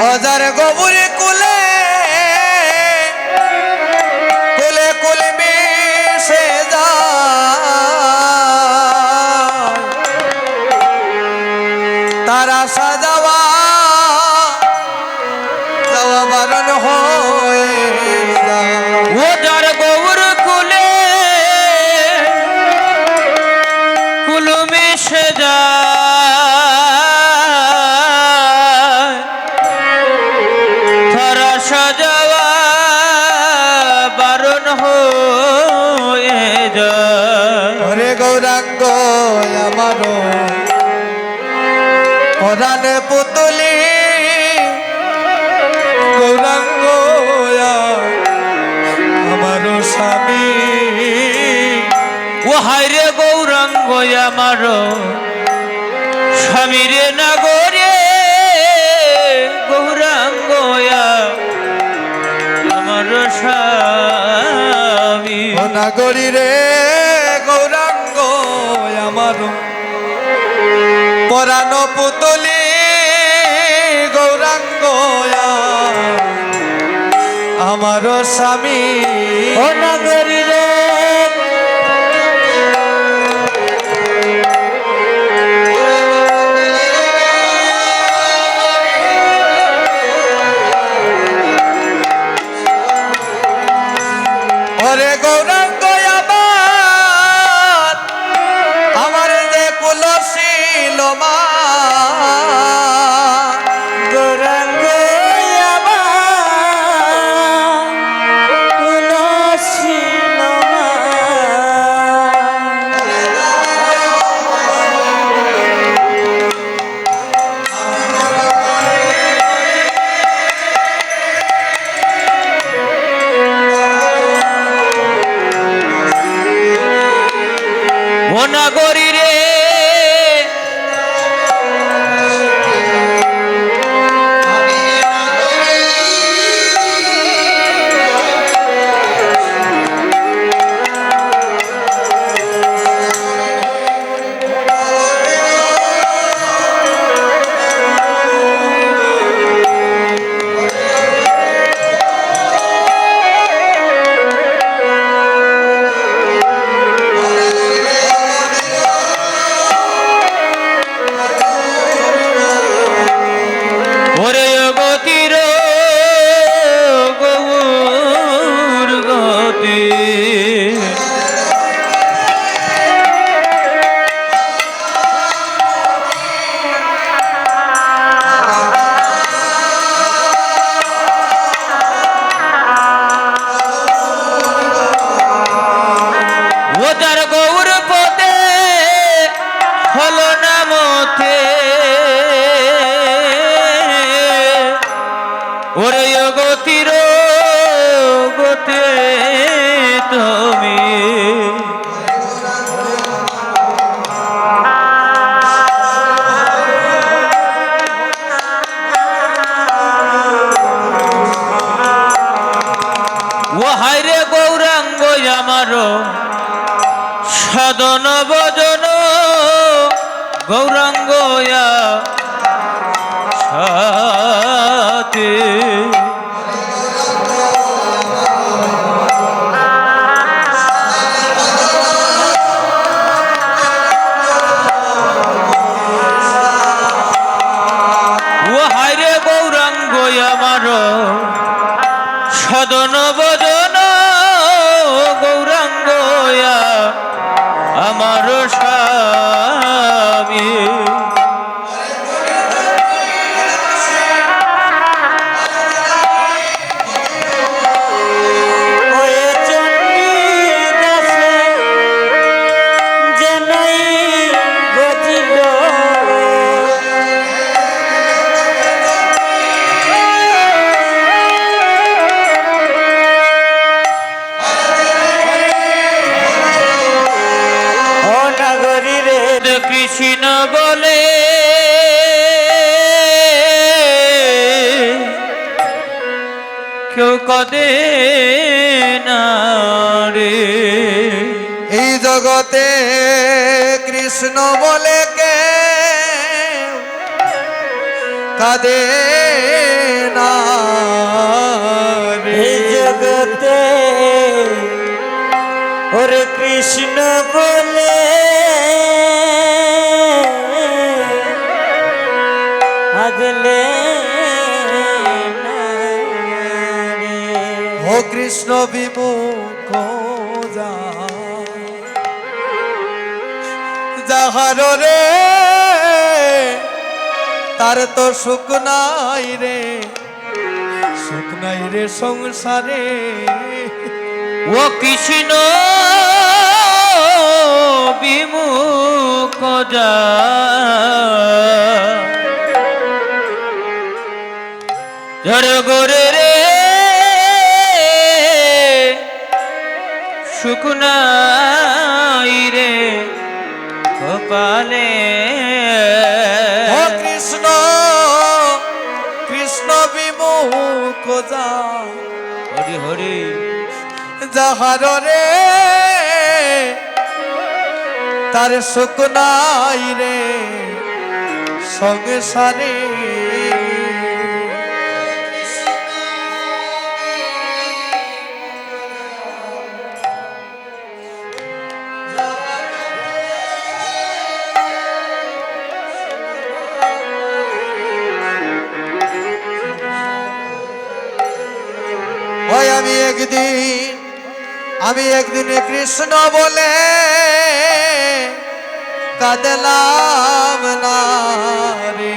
হাজার গোবরে কুলে পরাণে পুতুলি গৌরাঙ্গ আমারো স্বামী। ও হাইরে গৌরাঙ্গ, আমার স্বামীরে নাগরে গৌরাঙ্গ আমার স্বামী। নাগরী রে গৌরাঙ্গ আমারো পরাণ পুতুলি গৌরাঙ্গ আমারো স্বামী। ও নাগরী রে। ওরে গৌরাঙ্গ ও নাগরী রে। ওরে গতির গতে তুমি। ও হাইরে গৌরাঙ্গ আমার সদন বদন গৌরাঙ্গ সাথে কৃষ্ণ বলে কেউ কদে না রে। এই জগতে কৃষ্ণ বলে কে? কাঁদে কৃষ্ণ বিমুখ যাহার রে, তার তো সুখ নাই রে। সুখ নাই রে সংসারে। ও কৃষ্ণ বিমুখ যা ঝড় গোরে রে শুকনাই রে কপালে। ও কৃষ্ণ কৃষ্ণ বিমুখ যা। হরি হরি। যাহার রে তার সুখ নাই রে। সংসারে আমি একদিন আমি একদিন কৃষ্ণ বলে কাঁদলাম না রে।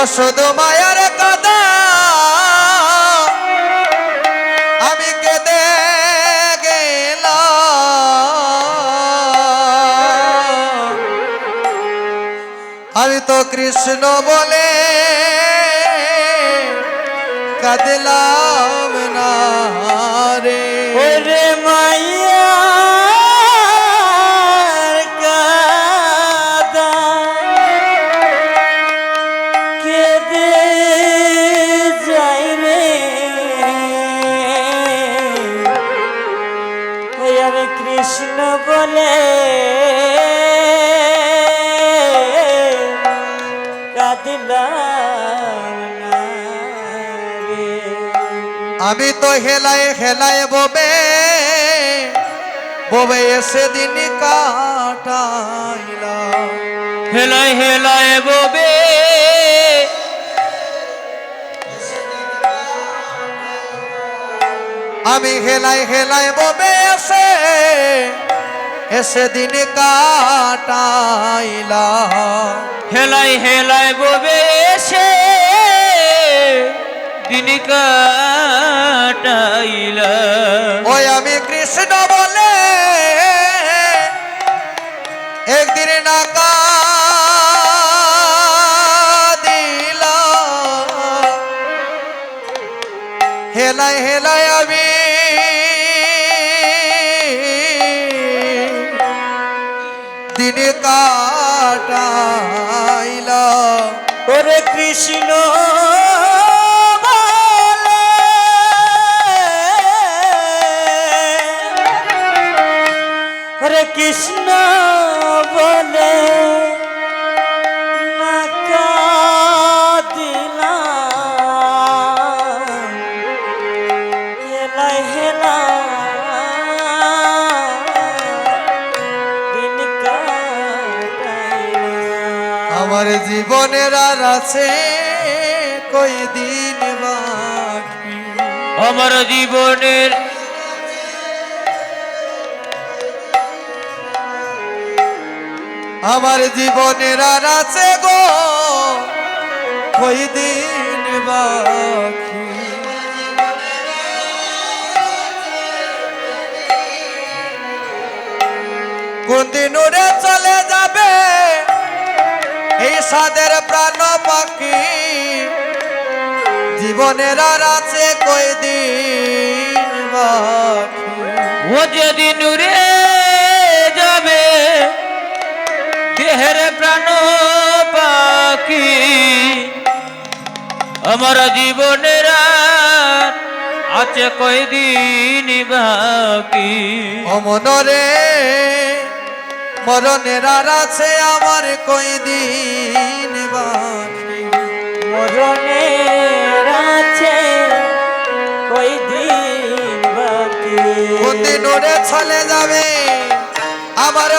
অসদ মায়ার কাদা আমি তো কৃষ্ণ বলে কাঁদলাম না রে। ওরে মাইয়া, কাদা। রে। ওই আমি কৃষ্ণ বলে আমি তো হেলায় হেলায় ববে ববে এসে দিন কাটাইলাম। হেলায় হেলায় ববে আমি হেলায় হেলায় ববে এসে এসে দিন কাটাইলাম হেলাই হেলায় ববে সে দিন কাটাইলা। ওরে কৃষ্ণ আর আছে কই দিন বাকি? আমার জীবনের আমার জীবনের আর আছে গো কই দিন বাকি? কোন দিন উড়ে চলে যাবে সাদের প্রাণ পাখি। জীবনের আর আছে কই দিন বাকি। ও যেদিন উড়ে যাবে দেহের প্রাণ পাখি। আমার জীবনের আছে কয়দিন বাকি। অমনরে মরণের আর আছে আমার কই দিন বাকি। মরণের আছে কয়দিন বাকি। কোন চলে যাবে আমার